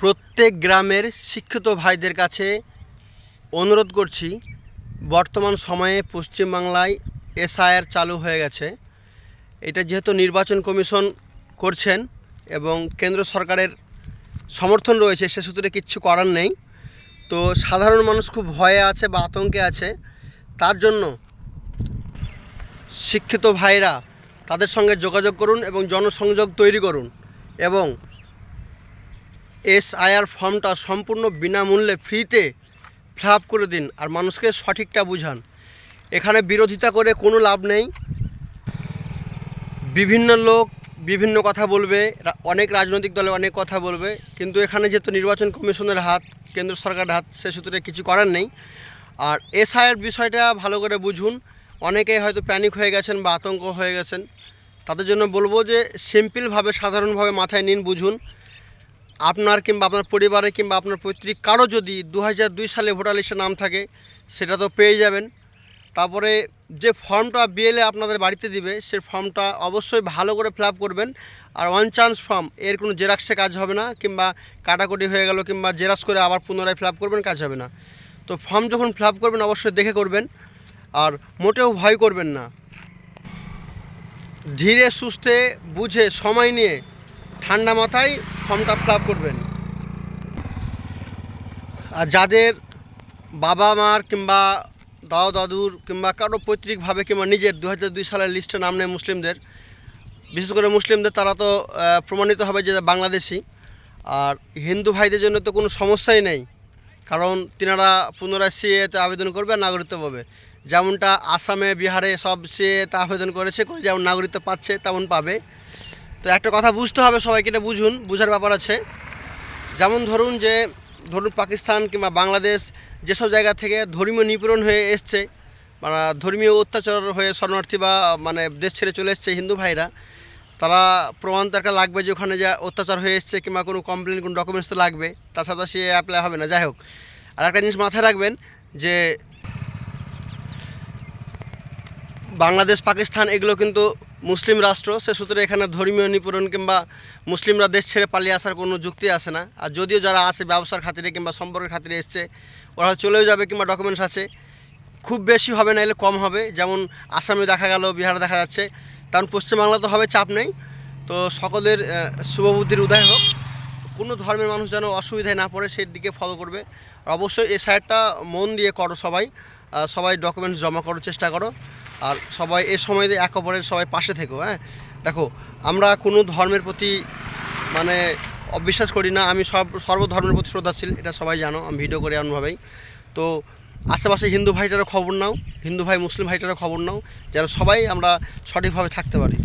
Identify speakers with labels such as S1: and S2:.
S1: প্রত্যেক গ্রামের শিক্ষিত ভাইদের কাছে অনুরোধ করছি, বর্তমান সময়ে পশ্চিমবাংলায় এসআইআর চালু হয়ে গেছে। এটা যেহেতু নির্বাচন কমিশন করছেন এবং কেন্দ্র সরকারের সমর্থন রয়েছে, সে সূত্রে কিচ্ছু করার নেই। তো সাধারণ মানুষ খুব ভয়ে আছে বা আতঙ্কে আছে। তার জন্য শিক্ষিত ভাইরা তাদের সঙ্গে যোগাযোগ করুন এবং জনসংযোগ তৈরি করুন এবং এসআইআর ফর্মটা সম্পূর্ণ বিনামূল্যে ফ্রিতে ফিল করে দিন আর মানুষকে সঠিকটা বুঝান। এখানে বিরোধিতা করে কোনো লাভ নেই। বিভিন্ন লোক বিভিন্ন কথা বলবে অনেক রাজনৈতিক দলে অনেক কথা বলবে, কিন্তু এখানে যেহেতু নির্বাচন কমিশনের হাত, কেন্দ্র সরকারের হাত, সে সূত্রে কিছু করার নেই। আর এসআইয়ের বিষয়টা ভালো করে বুঝুন। অনেকেই হয়তো প্যানিক হয়ে গেছেন বা আতঙ্ক হয়ে গেছেন। তাদের জন্য বলব যে সিম্পলভাবে, সাধারণভাবে মাথায় নিন, বুঝুন। আপনার কিংবা আপনার পরিবারে কিংবা আপনার পৈতৃক কারও যদি দু সালে ভোটার লিস্টে নাম থাকে, সেটা তো পেয়ে যাবেন। তারপরে যে ফর্মটা বিএলএ আপনাদের বাড়িতে দিবে, সেই ফর্মটা অবশ্যই ভালো করে ফিল করবেন। আর ওয়ান চান্স ফর্ম, এর কোনো জেরাক্সে কাজ হবে না, কিংবা কাটাকুটি হয়ে গেল কিংবা জেরাক্স করে আবার পুনরায় ফিল করবেন, কাজ হবে না। তো ফর্ম যখন ফিল করবেন, অবশ্যই দেখে করবেন, আর মোটেও ভয় করবেন না। ধীরে সুস্থে বুঝে সময় নিয়ে ঠান্ডা মাথায় ফর্মটা ফিল করবেন। আর যাদের বাবা মার কিংবা দাদা দাদুর কিংবা কারও পৈতৃকভাবে কিংবা নিজের দু দুই সালের লিস্টে নাম নেয় মুসলিমদের, বিশেষ করে মুসলিমদের তারা তো প্রমাণিত হবে যে বাংলাদেশি। আর হিন্দু ভাইদের জন্য তো কোনো সমস্যাই নেই, কারণ তিনারা পুনরায় সিএতে আবেদন করবে আর নাগরিকত্ব পাবে। যেমনটা আসামে, বিহারে সব সিএতে আবেদন করেছে করে যেমন নাগরিকত্ব পাচ্ছে, তেমন পাবে। তো একটা কথা বুঝতে হবে সবাইকে, এটা বুঝুন, বুঝার ব্যাপার আছে। যেমন ধরুন যে, ধরুন পাকিস্তান কিংবা বাংলাদেশ যেসব জায়গা থেকে ধর্মীয় নিপীড়ন হয়ে এসছে মানে ধর্মীয় অত্যাচার হয়ে শরণার্থী বা মানে দেশ ছেড়ে চলে এসছে হিন্দু ভাইরা, তারা প্রমাণ তো একটা লাগবে যে ওখানে যা অত্যাচার হয়ে এসছে কিংবা কোনো কমপ্লেন কোনো ডকুমেন্টস তো লাগবে, তাছাড়া সে অ্যাপ্লাই হবে না। যাই হোক, আর একটা জিনিস মাথায় রাখবেন যে, বাংলাদেশ, পাকিস্তান এগুলো কিন্তু মুসলিম রাষ্ট্র, সে সূত্রে এখানে ধর্মীয় নিপীড়ন কিংবা মুসলিমরা দেশ ছেড়ে পালিয়ে আসার কোনো যুক্তি আসে না। আর যদিও যারা আসে ব্যবসার খাতিরে কিংবা সম্পর্কের খাতিরে এসছে, ওরা চলেও যাবে কিংবা ডকুমেন্টস আছে। খুব বেশি হবে না, এলে কম হবে। যেমন আসামে দেখা গেল, বিহারে দেখা যাচ্ছে। কারণ পশ্চিমবাংলা তো হবে, চাপ নেই। তো সকলের শুভবুদ্ধির উদয় হোক। কোনো ধর্মের মানুষ যেন অসুবিধায় না পড়ে, সেই দিকে ফলো করবে। অবশ্যই এ সাইডটা মন দিয়ে করো সবাই। সবাই ডকুমেন্টস জমা করার চেষ্টা করো। আর সবাই এ সময় এক অপরের সবাই পাশে থেকো হ্যাঁ? দেখো, আমরা কোনো ধর্মের প্রতি মানে অবিশ্বাস করি না, আমি সব, সর্বধর্মের প্রতি শ্রদ্ধাশীল, এটা সবাই জানো, আমি ভিডিও করি এমনভাবেই। তো আশেপাশে হিন্দু ভাইটারও খবর নাও, হিন্দু ভাই, মুসলিম ভাইটারও খবর নাও, যেন সবাই আমরা সঠিকভাবে থাকতে পারি।